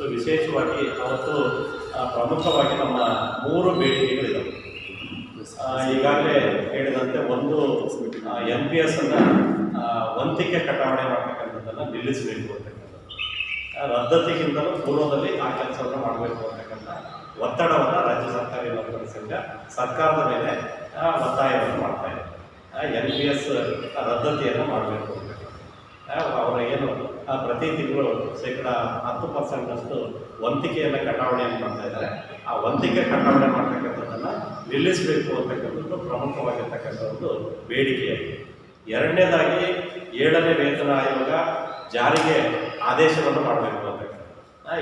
So ವಿಶೇಷವಾಗಿ ಅವತ್ತು ಪ್ರಮುಖವಾಗಿ ನಮ್ಮ ಮೂರು ಬೇಡಿಕೆಗಳಿದ್ದಾವೆ ಈಗಾಗಲೇ ಹೇಳಿದಂತೆ ಒಂದು ಎಂ ಪಿ ಎಸ್ ಅನ್ನ ವಂತಿಕೆ ಕಟಾವಣೆ ಮಾಡ್ತಕ್ಕಂಥದ್ದನ್ನು ನಿಲ್ಲಿಸಬೇಕು ಅಂತಕ್ಕಂಥದ್ದು. ರದ್ದತಿಗಿಂತಲೂ ಪೂರ್ವದಲ್ಲಿ ಆ ಕೆಲಸವನ್ನು ಮಾಡಬೇಕು ಅಂತಕ್ಕಂಥ ಒತ್ತಡವನ್ನು ರಾಜ್ಯ ಸರ್ಕಾರ ಸಂಘ ಸರ್ಕಾರದ ಮೇಲೆ ಒತ್ತಾಯವನ್ನು ಮಾಡ್ತಾ ಇದೆ. ಎನ್ ಪಿ ಎಸ್ ರದ್ದತಿಯನ್ನು ಮಾಡಬೇಕು ಅಂತಕ್ಕಂಥ ಅವರ ಏನು ಆ, ಪ್ರತಿ ತಿಂಗಳು ಶೇಕಡ ಹತ್ತು ಪರ್ಸೆಂಟಷ್ಟು ವಂತಿಕೆಯನ್ನು ಕಟಾವಣೆಯನ್ನು ಮಾಡ್ತಾ ಇದ್ದಾರೆ. ಆ ವಂತಿಕೆ ಕಟಾವಣೆ ಮಾಡ್ತಕ್ಕಂಥದ್ದನ್ನು ನಿಲ್ಲಿಸಬೇಕು ಅಂತಕ್ಕಂಥದ್ದು ಪ್ರಮುಖವಾಗಿರ್ತಕ್ಕಂಥ ಒಂದು ಬೇಡಿಕೆಯಾಗಿದೆ ಎರಡನೇದಾಗಿ ಏಳನೇ ವೇತನ ಆಯೋಗ ಜಾರಿಗೆ ಆದೇಶವನ್ನು ಮಾಡಬೇಕು ಅಂತಕ್ಕಂಥ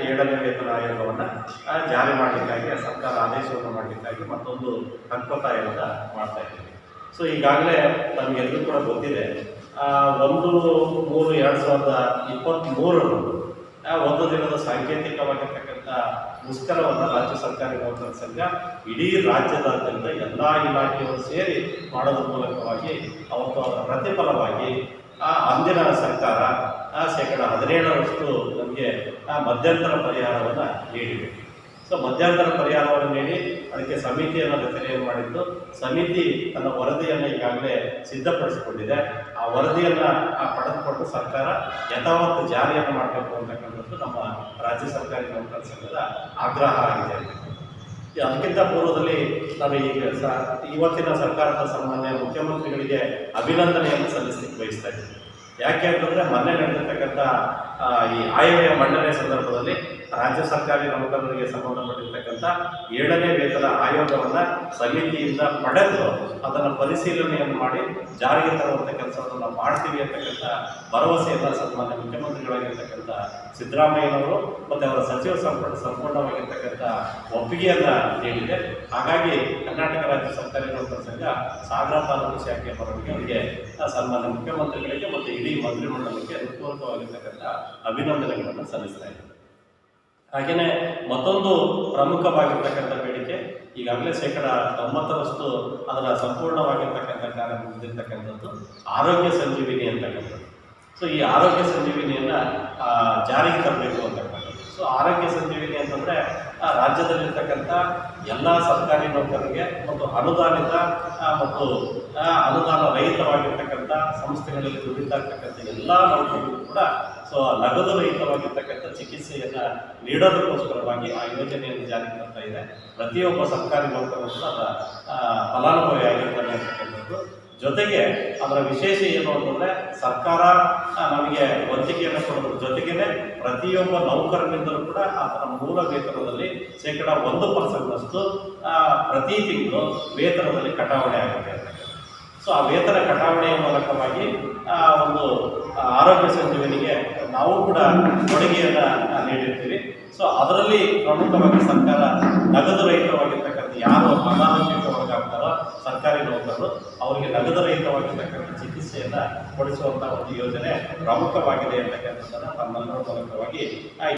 ಏಳನೇ ವೇತನ ಆಯೋಗವನ್ನು ಜಾರಿ ಮಾಡಲಿಕ್ಕಾಗಿ ಸರ್ಕಾರ ಆದೇಶವನ್ನು ಮಾಡಲಿಕ್ಕಾಗಿ ಮತ್ತೊಂದು ಹಕ್ಕೊತ್ತಾಯವನ್ನು ಮಾಡ್ತಾ ಇದ್ದೀವಿ. ಸೊ ಈಗಾಗಲೇ ನಮಗೆಲ್ಲರೂ ಕೂಡ ಗೊತ್ತಿದೆ ಆ, ಒಂದು ಮೂರು ಎರಡು ಸಾವಿರದ ಇಪ್ಪತ್ತ್ಮೂರರಂದು ಒಂದು ದಿನದ ಸಾಂಕೇತಿಕವಾಗಿರ್ತಕ್ಕಂಥ ಮುಷ್ಕರವನ್ನು ರಾಜ್ಯ ಸರ್ಕಾರಿ ನೌಕರ ಸಂಘ ಇಡೀ ರಾಜ್ಯದಾದ್ಯಂತ ಎಲ್ಲ ಇಲಾಖೆಯವರು ಸೇರಿ ಮಾಡೋದ್ರ ಮೂಲಕವಾಗಿ ಅವತ್ತು ಅದರ ಪ್ರತಿಫಲವಾಗಿ, ಆ, ಅಂದಿನ ಸರ್ಕಾರ ಶೇಕಡ ಹದಿನೇಳರಷ್ಟು ನಮಗೆ, ಆ, ಮಧ್ಯಂತರ ಪರಿಹಾರವನ್ನು ನೀಡಿದೆ. ಸೊ ಮಧ್ಯಂತರ ಪರಿಹಾರವನ್ನು ನೀಡಿ ಸಮಿತಿಯನ್ನು ರಚನೆಯನ್ನು ಮಾಡಿದ್ದು, ಸಮಿತಿ ತನ್ನ ವರದಿಯನ್ನು ಈಗಾಗಲೇ ಸಿದ್ಧಪಡಿಸಿಕೊಂಡಿದೆ. ಆ ವರದಿಯನ್ನು ಪಡೆದುಕೊಂಡು ಸರ್ಕಾರ ಯಥಾವತ್ತು ಜಾರಿಯನ್ನು ಮಾಡಬೇಕು ಅಂತಕ್ಕಂಥದ್ದು ನಮ್ಮ ರಾಜ್ಯ ಸರ್ಕಾರಿ ನೌಕರ ಸಂಘದ ಆಗ್ರಹ ಆಗಿದೆ. ಅದಕ್ಕಿಂತ ಪೂರ್ವದಲ್ಲಿ ನಾನು ಈಗ ಸ, ಇವತ್ತಿನ ಸರ್ಕಾರದ ಸಂಬಂಧ ಮುಖ್ಯಮಂತ್ರಿಗಳಿಗೆ ಅಭಿನಂದನೆಯನ್ನು ಸಲ್ಲಿಸಲಿಕ್ಕೆ ಬಯಸ್ತಾ ಇದ್ದೀನಿ. ಯಾಕೆ ಅಂತಂದರೆ ಮೊನ್ನೆ ನಡೆದಿರ್ತಕ್ಕಂಥ ಈ ಆಯವ್ಯ ಮಂಡನೆ ಸಂದರ್ಭದಲ್ಲಿ ರಾಜ್ಯ ಸರ್ಕಾರಿ ನೌಕರರಿಗೆ ಸಂಬಂಧಪಟ್ಟಿರ್ತಕ್ಕಂಥ ಏಳನೇ ವೇತನ ಆಯೋಗವನ್ನು ಸಮಿತಿಯಿಂದ ಪಡೆದು ಅದನ್ನು ಪರಿಶೀಲನೆಯನ್ನು ಮಾಡಿ ಜಾರಿಗೆ ತರುವಂಥ ಕೆಲಸವನ್ನು ನಾವು ಮಾಡ್ತೀವಿ ಅಂತಕ್ಕಂಥ ಭರವಸೆಯನ್ನು ಸನ್ಮಾನ್ಯ ಮುಖ್ಯಮಂತ್ರಿಗಳಾಗಿರ್ತಕ್ಕಂಥ ಸಿದ್ದರಾಮಯ್ಯನವರು ಮತ್ತು ಅವರ ಸಚಿವ ಸಂಪುಟ ಸಂಪೂರ್ಣವಾಗಿರ್ತಕ್ಕಂಥ ಒಪ್ಪಿಗೆಯನ್ನು ನೀಡಿದೆ. ಹಾಗಾಗಿ ಕರ್ನಾಟಕ ರಾಜ್ಯ ಸರ್ಕಾರಿ ನೌಕರ ಸಂಘ ಸಾಗರ ತಾಲೂಕು ಶಾಖೆಯ ಬರವಣಿಗೆ ಸನ್ಮಾನ್ಯ ಮುಖ್ಯಮಂತ್ರಿಗಳಿಗೆ ಮತ್ತು ಇಡೀ ಮಂತ್ರಿಮಂಡಲಕ್ಕೆ ಹೃತ್ಪೂರ್ವಕವಾಗಿರ್ತಕ್ಕಂಥ ಅಭಿನಂದನೆಗಳನ್ನು ಸಲ್ಲಿಸ್ತಾ ಇದ್ದಾರೆ. ಹಾಗೆಯೇ ಮತ್ತೊಂದು ಪ್ರಮುಖವಾಗಿರ್ತಕ್ಕಂಥ ಬೇಡಿಕೆ, ಈಗಾಗಲೇ ಶೇಕಡ ತೊಂಬತ್ತರಷ್ಟು ಅದರ ಸಂಪೂರ್ಣವಾಗಿರ್ತಕ್ಕಂಥ ಕಾರ್ಯ ಮುಗಿದಿರ್ತಕ್ಕಂಥದ್ದು ಆರೋಗ್ಯ ಸಂಜೀವಿನಿ ಅಂತಕ್ಕಂಥದ್ದು. ಸೊ ಈ ಆರೋಗ್ಯ ಸಂಜೀವಿನಿಯನ್ನು ಜಾರಿಗೆ ತರಬೇಕು ಅಂತಕ್ಕಂಥದ್ದು. ಸೊ ಆರೋಗ್ಯ ಸಂಜೀವಿನಿ ಅಂತಂದರೆ ರಾಜ್ಯದಲ್ಲಿರ್ತಕ್ಕಂಥ ಎಲ್ಲ ಸರ್ಕಾರಿ ನೌಕರರಿಗೆ ಮತ್ತು ಅನುದಾನಿತ ಮತ್ತು ಅನುದಾನ ರಹಿತವಾಗಿರ್ತಕ್ಕಂಥ ಸಂಸ್ಥೆಗಳಲ್ಲಿ ದುಡಿತಾ ಇರ್ತಕ್ಕಂಥ ಎಲ್ಲ ನೌಕರರಿಗೂ ಕೂಡ ಸೊ ನಗದು ರಹಿತವಾಗಿರ್ತಕ್ಕಂಥ ಚಿಕಿತ್ಸೆಯನ್ನು ನೀಡೋದಕ್ಕೋಸ್ಕರವಾಗಿ ಆ ಯೋಜನೆಯನ್ನು ಜಾರಿಗೆ ತರ್ತಾ ಇದೆ. ಪ್ರತಿಯೊಬ್ಬ ಸರ್ಕಾರಿ ನೌಕರರು ಕೂಡ ಫಲಾನುಭವಿ ಆಗಿರ್ತಾರೆ ಜೊತೆಗೆ ಅದರ ವಿಶೇಷ ಏನು ಅಂತಂದರೆ ಸರ್ಕಾರ ನಮಗೆ ವಂತಿಕೆಯನ್ನು ಕೊಡೋದ್ರ ಜೊತೆಗೇನೆ ಪ್ರತಿಯೊಬ್ಬ ನೌಕರನಿಂದಲೂ ಕೂಡ ಆತನ ಮೂಲ ವೇತನದಲ್ಲಿ ಶೇಕಡ ಒಂದು ಪರ್ಸೆಂಟ್ನಷ್ಟು ಪ್ರತಿ ತಿಂಗಳು ವೇತನದಲ್ಲಿ ಕಟಾವಣೆ ಆಗುತ್ತೆ ಸೊ, ಆ ವೇತನ ಕಟಾವಣೆಯ ಮೂಲಕವಾಗಿ ಒಂದು ಆರೋಗ್ಯ ಸಂಜೀವನಿಗೆ ನಾವು ಕೂಡ ಕೊಡುಗೆಯನ್ನು ನೀಡಿರ್ತೀವಿ. ಸೊ ಅದರಲ್ಲಿ ಪ್ರಮುಖವಾಗಿ ಸರ್ಕಾರ ನಗದು ರಹಿತವಾಗಿರ್ತಕ್ಕಂಥ ಯಾರು ಅನಾರೋಗ್ಯಕ್ಕೆ ಒಳಗಾಗ್ತಾರೋ ಸರ್ಕಾರಿ ನೌಕರರು, ಅವರಿಗೆ ನಗದು ರಹಿತವಾಗಿರ್ತಕ್ಕಂಥ ಚಿಕಿತ್ಸೆಯನ್ನು ಕೊಡಿಸುವಂಥ ಒಂದು ಯೋಜನೆ ಪ್ರಮುಖವಾಗಿದೆ ಅಂತಕ್ಕಂಥದ್ದನ್ನು ತಮ್ಮೆಲ್ಲರ ಮೂಲಕವಾಗಿ